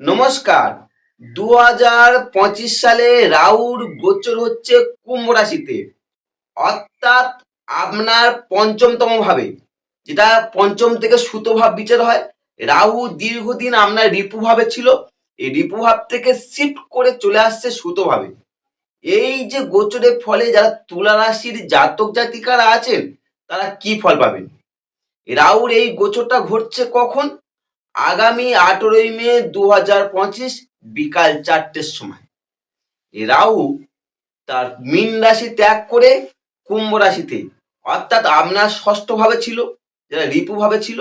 নমস্কার। দু হাজার পঁচিশ সালে রাউর গোচর হচ্ছে কুম্ভ রাশিতে। অর্থাৎ আপনার পঞ্চমতম ভাবে, যেটা পঞ্চম থেকে সুতো ভাব বিচার হয়। রাহু দীর্ঘদিন আপনার রিপু ভাবে ছিল। এই রিপু ভাব থেকে শিফট করে চলে আসছে সুতো ভাবে। এই যে গোচরের ফলে যারা তুলা রাশির জাতক জাতিকারা আছেন, তারা কি ফল পাবেন? রাহুর এই গোচরটা ঘটছে কখন? আগামী আঠেরোই মে দু হাজার পঁচিশ বিকাল চারটের সময়। রাহু তার মীন রাশি ত্যাগ করে কুম্ভ রাশিতে। অর্থাৎ আপনার ষষ্ঠ ভাবে ছিল, যেটা রিপু ভাবে ছিল।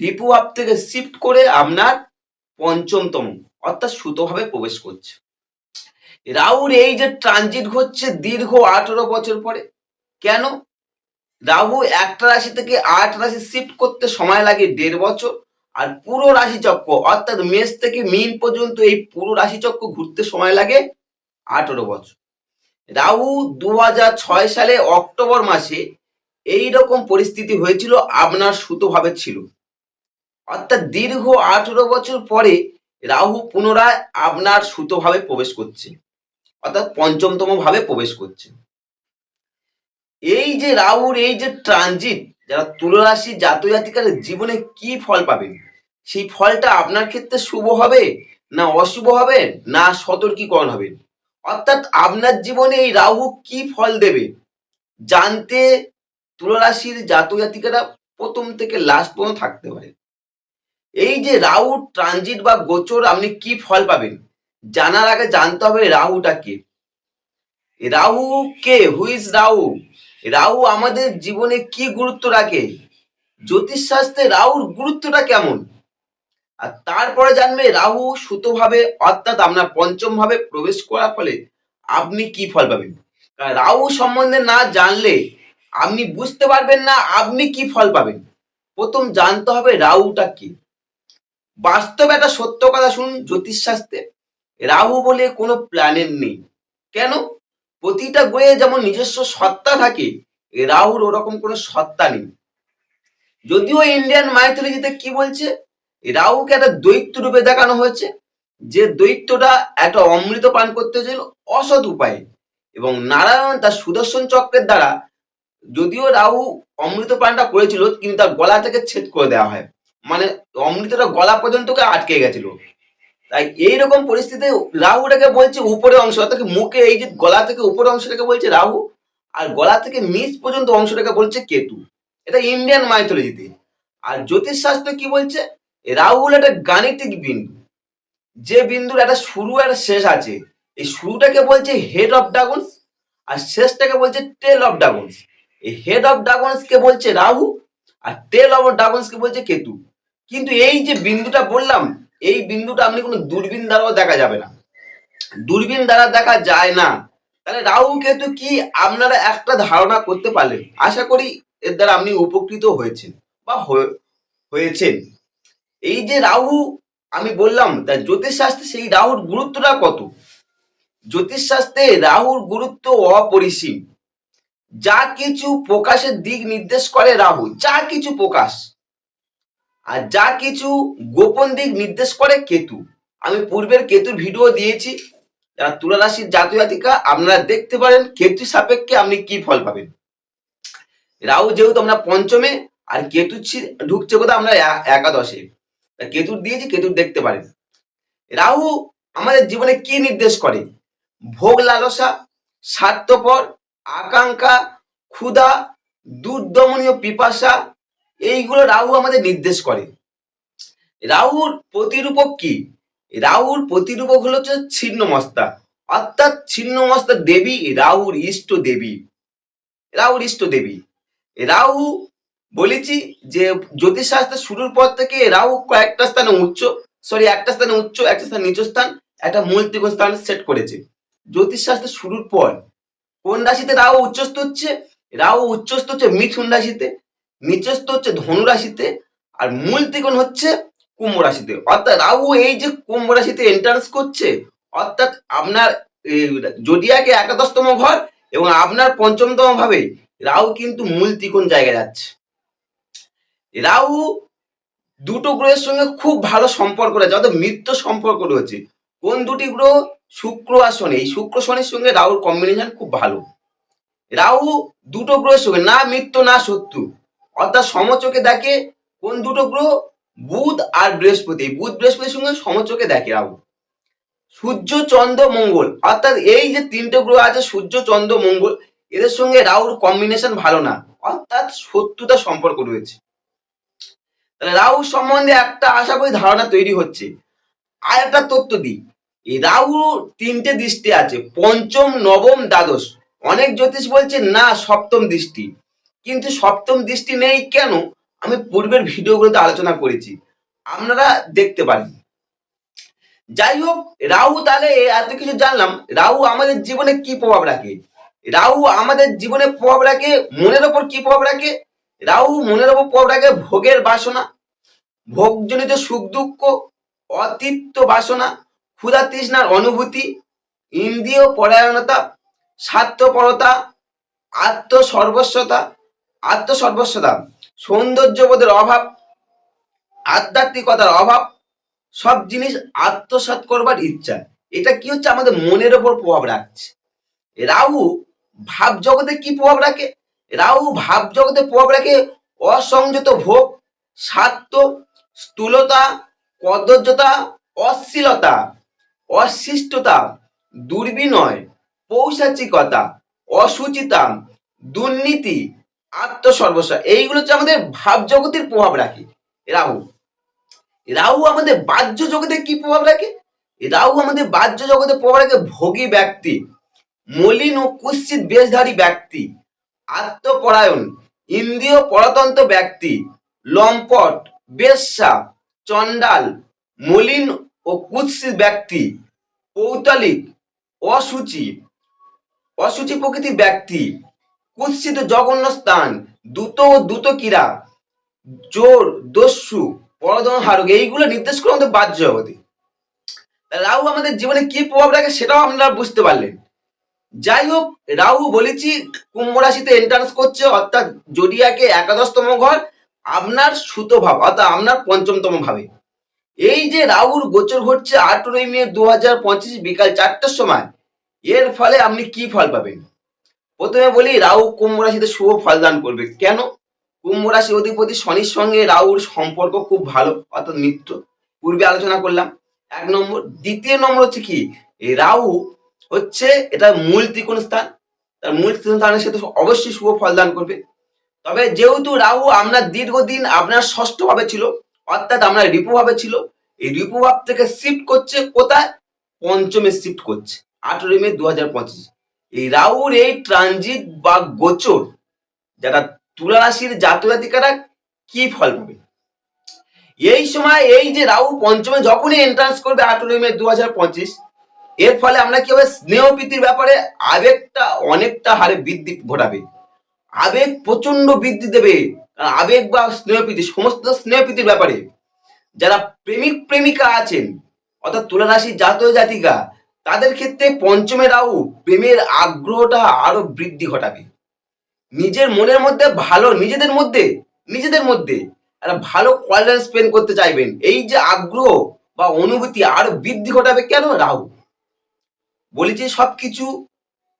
রিপু ভাব থেকে শিফট করে আপনার পঞ্চমতম, অর্থাৎ সুতো ভাবে প্রবেশ করছে। রাহুর এই যে ট্রানজিট ঘটছে দীর্ঘ আঠেরো বছর পরে, কেন? রাহু একটা রাশি থেকে আট রাশি শিফট করতে সময় লাগে দেড় বছর। আর পুরো রাশিচক্র, অর্থাৎ মেষ থেকে মিন পর্যন্ত এই পুরো রাশিচক্র ঘুরতে সময় লাগে আঠেরো বছর। রাহু দু সালে অক্টোবর মাসে এই রকম পরিস্থিতি হয়েছিল, আপনার সুতোভাবে ছিল। অর্থাৎ দীর্ঘ আঠেরো বছর পরে রাহু পুনরায় আপনার সুতোভাবে প্রবেশ করছে, অর্থাৎ পঞ্চমতম ভাবে প্রবেশ করছে। এই যে রাহুর এই যে ট্রানজিট, যারা তুলরাশি জাতক জাতিকার জীবনে কি ফল পাবেন? সেই ফলটা আপনার ক্ষেত্রে শুভ হবে না অশুভ হবে না সতর্কীকরণ হবে? অর্থাৎ আপনার জীবনে এই রাহু কি ফল দেবে? জানতে তুলরাশির জাতক জাতিকারা প্রথম থেকে লাস্ট পর্যন্ত থাকতে পারে। এই যে রাহু ট্রানজিট বা গোচর, আপনি কি ফল পাবেন? জানার আগে জানতে হবে রাহুটা কে? রাহু কে? হুইজ রাহু? রাহু আমাদের জীবনে কি গুরুত্ব রাখে? জ্যোতিষশাস্ত্রে রাহুর গুরুত্বটা কেমন? আর তারপরে জানবে রাহু সুতোভাবে, অর্থাৎ আপনার পঞ্চম ভাবে প্রবেশ করার ফলে আপনি কি ফল পাবেন? রাহু সম্বন্ধে না জানলে আপনি বুঝতে পারবেন না আপনি কি ফল পাবেন। প্রথম জানতে হবে রাহুটা কি। বাস্তবে একটা সত্য কথা শুনুন জ্যোতিষশাস্ত্রে। রাহু বলে কোনো প্ল্যানেট নেই। কেন? প্রতিটা গ্রহে যেমন নিজস্ব সত্তা থাকে রাহুর ওরকম কোনো সত্তা নেই। যদিও ইন্ডিয়ান মাইথোলজিতে কি বলছে? রাহুকে একটা দৈত্য রূপে দেখানো হয়েছে? যে দৈত্যটা একটা অমৃত পান করতে ছিল অসৎ উপায়ে। এবং নারায়ণ তার সুদর্শন চক্রের দ্বারা যদিও রাহু অমৃত পানটা করেছিল, কিন্তু তার গলা থেকে ছেদ করে দেওয়া হয়। মানে অমৃতটা গলা পর্যন্ত আটকে গেছিল। তাই এইরকম পরিস্থিতিতে রাহুটাকে বলছে উপরে অংশ, অর্থাৎ মুখে এই যে গলা থেকে উপরে অংশটাকে বলছে রাহু, আর গলা থেকে নিচ পর্যন্ত অংশটাকে বলছে কেতু। এটা ইন্ডিয়ান মাইথোলজিতে। আর জ্যোতিষ শাস্ত্র কি বলছে? রাহু হলো একটা গাণিতিক বিন্দু। যে বিন্দুর একটা শুরু আর শেষ আছে, এই শুরুটাকে বলছে হেড অফ ড্রাগনস আর শেষটাকে বলছে টেল অফ ড্রাগনস এই হেড অফ ড্রাগনস কে বলছে রাহু আর টেল অফ ড্রাগনস কে বলছে কেতু। কিন্তু এই যে বিন্দুটা বললাম, এই বিন্দুটা আপনি কোনো দূরবীন দ্বারাও দেখা যাবে না। দূরবীন দ্বারা দেখা যায় না। তাহলে রাহু, কেতু কি আপনারা একটা ধারণা করতে পারলেন? আশা করি এর দ্বারা আপনি উপকৃত হয়েছেন বা হয়ে- হয়েছেন। এই যে রাহু, আমি বললাম, তা জ্যোতিষশাস্ত্রে সেই রাহুর গুরুত্বটা কত? জ্যোতিষশাস্ত্রে রাহুর গুরুত্ব অপরিসীম। যা কিছু প্রকাশের দিক নির্দেশ করে রাহু, যা কিছু প্রকাশ। আর যা কিছু গোপন দিক নির্দেশ করে কেতু। আমি পূর্বের কেতুর ভিডিও দিয়েছি, যারা তুলা রাশির জাতীয় জাতিকা আপনারা দেখতে পারেন কেতু সাপেক্ষে আপনি কি ফল পাবেন। রাহু যেহেতু আমরা পঞ্চমে, আর কেতু ঢুকছে কোথাও আমরা একাদশে। কেতুর দিয়েছি, কেতুর দেখতে পারেন। রাহু আমাদের জীবনে কি নির্দেশ করে? ভোগ লালসা, স্বার্থপর, আকাঙ্ক্ষা, ক্ষুধা, দুর্দমনীয় পিপাসা, এইগুলো রাহু আমাদের নির্দেশ করে। রাহুর প্রতিরূপক কি? রাহুর প্রতিরূপক হলো হচ্ছে ছিন্নমস্তা, অর্থাৎ ছিন্নমস্তা দেবী, রাহুর ইষ্ট দেবী। রাহুর ইষ্ট দেবী। রাহু বলেছি যে জ্যোতিষ জ্যোতিষশাস্ত্র শুরুর পর থেকে রাহু কয়েকটা স্থানে উচ্চ সরি একটা স্থানে উচ্চ, একটা স্থানে নিচ স্থান, একটা মূল ত্রিকোণ স্থান সেট করেছে। জ্যোতিষ জ্যোতিষশাস্ত্র শুরুর পর কোন রাশিতে রাহু উচ্চস্থ হচ্ছে? রাহু উচ্চস্থ হচ্ছে মিথুন রাশিতে নিচস্থ হচ্ছে ধনু রাশিতে, আর মূল ত্রিকোণ হচ্ছে কুম্ভ রাশিতে। অর্থাৎ রাহু এই যে কুম্ভ রাশিতে এন্ট্রান্স করছে, অর্থাৎ আপনার জডিয়াকে একাদশতম ঘর এবং আপনার পঞ্চমতম ভাবে রাহু কিন্তু মূল ত্রিকোণ জায়গায় যাচ্ছে। রাহু দুটো গ্রহের সঙ্গে খুব ভালো সম্পর্ক রয়েছে, অর্থাৎ মিত্র সম্পর্ক রয়েছে। কোন দুটি গ্রহ? শুক্র আর শনি। এই শুক্র, শনির সঙ্গে রাহুর কম্বিনেশন খুব ভালো। রাহু দুটো গ্রহের সঙ্গে, না মিত্র, না শত্রু। অর্থাৎ সমচোখে দেখে কোন দুটো গ্রহ? বুধ আর বৃহস্পতি। বুধ বৃহস্পতির সঙ্গে সমচোখে দেখে রাহু। সূর্য, চন্দ্র, মঙ্গল। অর্থাৎ এই যে তিনটে গ্রহ আছে, সূর্য, চন্দ্র, মঙ্গল, এদের সঙ্গে রাহুর কম্বিনেশন ভালো না। অর্থাৎ শত্রুতা সম্পর্ক রয়েছে। তাহলে রাহু সম্বন্ধে একটা আশা করি ধারণা তৈরি হচ্ছে। আর একটা তথ্য দিই। রাহু তিনটে দৃষ্টি আছে, পঞ্চম, নবম, দ্বাদশ। অনেক জ্যোতিষ বলছে, না, সপ্তম দৃষ্টি। কিন্তু সপ্তম দৃষ্টি নেই কেন? আমি পূর্বের ভিডিওগুলোতে আলোচনা করেছি। আপনারা দেখতে পারেন। যাই হোক, রাহু তাহলে এত কিছু জানলাম। রাহু আমাদের জীবনে কি প্রভাব রাখে? রাহু আমাদের জীবনে প্রভাব রাখে, মনের ওপর কি প্রভাব রাখে? রাহু মনের ওপর প্রভাব রাখে ভোগের বাসনা, ভোগজনিত সুখ দুঃখ অতিত্ব বাসনা, ক্ষুধা তৃষ্ণার অনুভূতি, ইন্দ্রিয় পরায়ণতা, স্বার্থপরতা, আত্মসর্বস্বতা আত্মসর্বস্বতা, সৌন্দর্যবোধের অভাব, আধ্যাত্মিকতার অভাব, সব জিনিস আত্মসাৎ করবার ইচ্ছা। এটা কি হচ্ছে আমাদের মনের ওপর প্রভাব রাখছে? রাহু ভাব জগতে কি প্রভাব রাখে? রাহু ভাব জগতে প্রভাব রাখে, অসংযত ভোগ, স্বার্থ, স্থূলতা, কদর্যতা, অশ্লীলতা, অশিষ্টতা, দুর্বিনয় পৌষাচিকতা অসুচিতা, দুর্নীতি, আত্মসর্বস্ব, এইগুলো হচ্ছে আমাদের ভাব জগতের প্রভাব রাখে, রাহু। রাহু আমাদের বাহ্য জগতে কি প্রভাব রাখে? রাহু আমাদের বাহ্য জগতে প্রভাব রাখে ভোগী ব্যক্তি, মলিন ও কুৎসিত বেশধারী ব্যক্তি আত্মপরায়ণ, ইন্দ্রিয় পরতন্ত্র ব্যক্তি, লম্পট, বেশ্যা, চণ্ডাল, মলিন ও কুৎসিত ব্যক্তি, পৌতলিক, অসুচি অসুচি প্রকৃতির ব্যক্তি, কুৎসিত জঘন্য স্থান, দ্রুত ও দ্রুত ক্রীড়া, জোর, দস্যু পরদন হারক, এইগুলো নির্দেশ করে আমাদের বাহ্য জগতে রাহু আমাদের জীবনে কি প্রভাব রাখে সেটাও আপনারা বুঝতে পারলেন। যাই হোক রাহু বলেছি, কুম্ভ রাশিতে এন্ট্রান্স করছে, অর্থাৎ জডিয়াকে একাদশতম ঘর, আপনার সুত ভাব অর্থাৎ আপনার পঞ্চমতম ভাবে। এই যে রাহুর গোচর ঘটছে আঠেরোই মে দু হাজার পঁচিশ বিকাল চারটার সময়, এর ফলে আপনি কি ফল পাবেন? প্রথমে বলি, রাহু কুম্ভ রাশিতে শুভ ফল দান করবে। কেন? কুম্ভ রাশি অধিপতি শনির সঙ্গে রাহুর সম্পর্ক খুব ভালো, অর্থাৎ মিত্র। পূর্বে আলোচনা করলাম। এক নম্বর। দ্বিতীয় নম্বর হচ্ছে কি, রাহু হচ্ছে এটা মূল ত্রিকোণ স্থান। তার মূল ত্রিকোণ স্থানের সাথে অবশ্যই শুভ ফল দান করবে। তবে যেহেতু রাহু আপনার দীর্ঘদিন আপনার ষষ্ঠ ভাবে ছিল, অর্থাৎ আপনার রিপু ভাবে ছিল, এই রিপু ভাব থেকে শিফট করছে কোথায়? পঞ্চমে শিফট করছে, আঠেরোই মে দু হাজার পঁচিশ। এই রাহুর এই ট্রানজিট বা গোচর, যারা তুলা রাশির জাতক জাতিকারা কি ফল পাবে? এই সময় এই যে রাহু পঞ্চমে যখনই এন্ট্রান্স করবে আঠেরোই মে দু হাজার পঁচিশ এর ফলে আমরা কি হবে? স্নেহ প্রীতির ব্যাপারে আবেগটা অনেকটা হারে বৃদ্ধি ঘটাবে। আবেগ প্রচণ্ড বৃদ্ধি দেবে। আবেগ বা স্নেহ প্রীতি, সমস্ত স্নেহ প্রীতির ব্যাপারে। যারা প্রেমিক প্রেমিকা আছেন, অর্থাৎ তুলা রাশির জাতক, তাদের ক্ষেত্রে পঞ্চমে রাহু প্রেমের আগ্রহটা আরও বৃদ্ধি ঘটাবে। নিজের মনের মধ্যে ভালো, নিজেদের মধ্যে নিজেদের মধ্যে একটা ভালো কোয়ালিটি স্পেন্ড করতে চাইবেন। এই যে আগ্রহ বা অনুভূতি আরও বৃদ্ধি ঘটাবে কেন? রাহু। বলেছি সবকিছু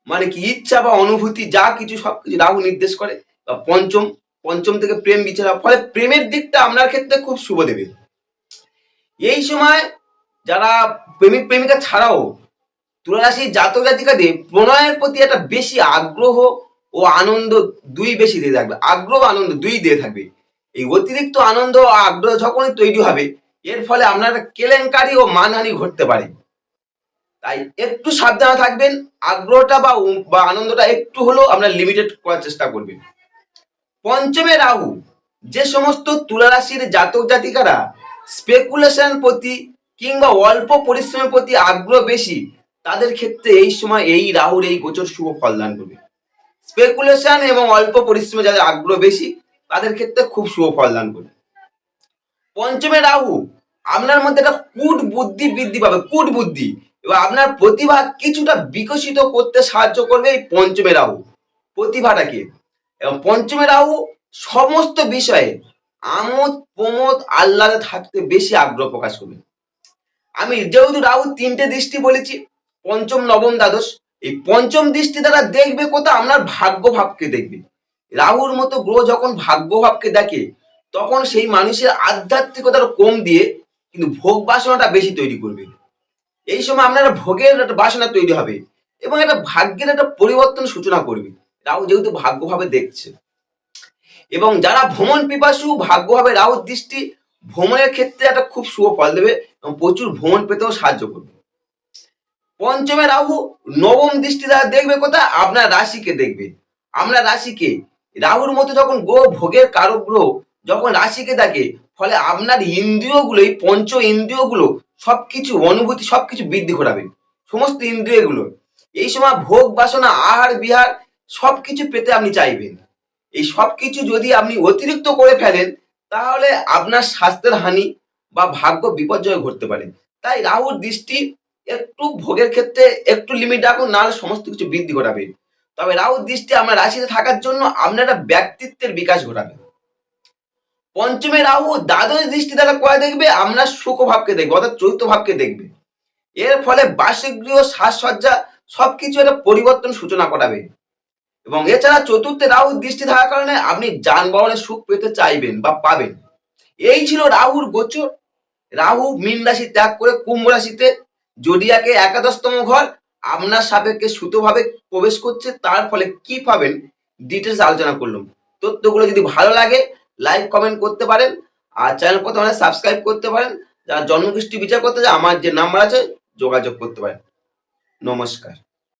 মানে কি ইচ্ছা বা অনুভূতি, যা কিছু সবকিছু রাহু নির্দেশ করে। বা পঞ্চম পঞ্চম থেকে প্রেম বিচার ফলে প্রেমের দিকটা আপনার ক্ষেত্রে খুব শুভ দেবে। এই সময় যারা প্রেমিক, প্রেমিকা ছাড়াও তুলারাশি জাতক জাতিকাদের প্রণয়ের প্রতি একটা বেশি আগ্রহ ও আনন্দ দুই বেশি দিয়ে থাকবে। আগ্রহ আনন্দ দুই দিয়ে থাকবে। এই অতিরিক্ত আনন্দ ও আগ্রহ যখনই তৈরি হবে, এর ফলে আপনার কেলেঙ্কারি ও মানহানি ঘটতে পারে। তাই একটু সাবধানে থাকবেন, আগ্রহটা বা বা আনন্দটা একটু হলেও আপনার লিমিটেড করার চেষ্টা করবেন। পঞ্চমে রাহু, যে সমস্ত তুলা রাশির জাতক জাতিকারা স্পেকুলেশন প্রতি কিংবা অল্প পরিশ্রমের প্রতি আগ্রহ বেশি, তাদের ক্ষেত্রে এই সময় এই রাহুর এই গোচর শুভ ফল দান করবে। স্পেকুলেশন এবং অল্প পরিশ্রমে যাদের আগ্রহ বেশি, তাদের ক্ষেত্রে খুব শুভ ফল দান করবে। পঞ্চমে রাহু, আপনার মধ্যে একটা কুট বুদ্ধি বৃদ্ধি পাবে, কুট বুদ্ধি। এবং আপনার প্রতিভা কিছুটা বিকশিত করতে সাহায্য করবে এই পঞ্চমে রাহু। প্রতিভাটাকে এবং পঞ্চমে রাহু সমস্ত বিষয়ে আমোদ প্রমোদ আহ্লাদে থাকতে বেশি আগ্রহ প্রকাশ করবে। আমি যেহেতু রাহু তিনটে দৃষ্টি বলেছি, পঞ্চম, নবম, দ্বাদশ, এই পঞ্চম দৃষ্টি দ্বারা দেখবে কোথাও আপনার ভাগ্য ভাবকে দেখবে। রাহুর মতো গ্রহ যখন ভাগ্য ভাবকে দেখে, তখন সেই মানুষের আধ্যাত্মিকতার কম দিয়ে কিন্তু ভোগ বাসনাটা বেশি তৈরি করবে। এই সময় আপনার ভোগের একটা বাসনা তৈরি হবে এবং একটা ভাগ্যের একটা পরিবর্তন সূচনা করবে। রাহু যেহেতু ভাগ্যভাবে দেখছে। এবং যারা ভ্রমণ পিপাসু, ভাগ্যভাবে রাহুর দৃষ্টি, ভ্রমণের ক্ষেত্রে একটা খুব শুভ ফল দেবে এবং প্রচুর ভ্রমণ পেতেও সাহায্য করবে। পঞ্চমে রাহু নবম দৃষ্টি দ্বারা দেখবে কোথায়? আপনার রাশিকে দেখবে। আপনার রাশিকে, রাহুর মতো যখন গ্রহ, ভোগের কারক গ্রহ, যখন রাশিকে দেখে, ফলে আপনার ইন্দ্রিয়গুলো, এই পঞ্চ ইন্দ্রিয়গুলো সবকিছু অনুভূতি, সবকিছু বৃদ্ধি ঘটাবে। সমস্ত ইন্দ্রিয়গুলো। এই সময় ভোগ বাসনা, আহার, বিহার, সবকিছু পেতে আপনি চাইবেন। এই সবকিছু যদি আপনি অতিরিক্ত করে ফেলেন, তাহলে আপনার স্বাস্থ্যের হানি বা ভাগ্য বিপর্যয় ঘটতে পারে। তাই রাহুর দৃষ্টি একটু ভোগের ক্ষেত্রে একটু লিমিট রাখুন, নাহলে সমস্ত কিছু বৃদ্ধি ঘটাবে। তবে রাহুর দৃষ্টি আপনার রাশিতে থাকার জন্য আপনার একটা ব্যক্তিত্বের বিকাশ ঘটাবে। পঞ্চমে রাহু দ্বাদশ দৃষ্টি দ্বারা কয়া দেখবে? আপনার সুখ ভাবকে দেখবে, অর্থাৎ চৈত্য ভাবকে দেখবে। এর ফলে বাসগৃহ সাজসজ্জা সবকিছু একটা পরিবর্তন সূচনা করাবে। এবং এছাড়া চতুর্থে রাহুর দৃষ্টি থাকার কারণে আপনি যানবাহনের সুখ পেতে চাইবেন বা পাবেন। এই ছিল রাহুর গোচর। রাহু মীন রাশি ত্যাগ করে কুম্ভ রাশিতে জডিয়াকে একাদশতম ঘর, আপনার সাপেক্ষে সুতোভাবে প্রবেশ করছে। তার ফলে কি পাবেন? ডিটেলস আলোচনা করলাম। তথ্যগুলো যদি ভালো লাগে লাইক কমেন্ট করতে পারেন। আর চ্যানেল প্রথমে সাবস্ক্রাইব করতে পারেন। যারা জন্মগোষ্ঠী বিচার করতে চায়, আমার যে নাম্বার আছে, যোগাযোগ করতে পারেন। নমস্কার।